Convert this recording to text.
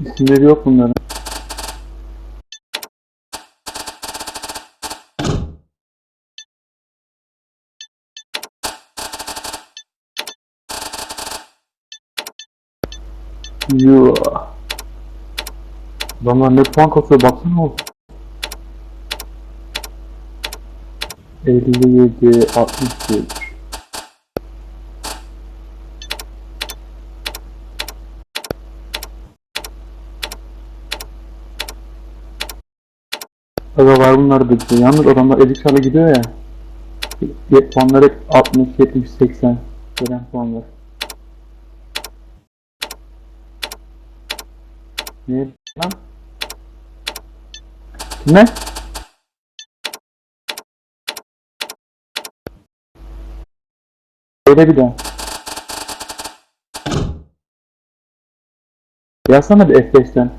İsimleri yok bunların. Yoo. Adamlar ne puan kasıyor baksana oğlum. 57, 63. Aga var bunlar gidiyor. Yalnız adamlar ediklerle gidiyor ya. Ye- Puanlar hep 60, 70, 80 gelen puanlar. Ne lan? Ne? Öyle bir daha. Yazsana bir F5'ten.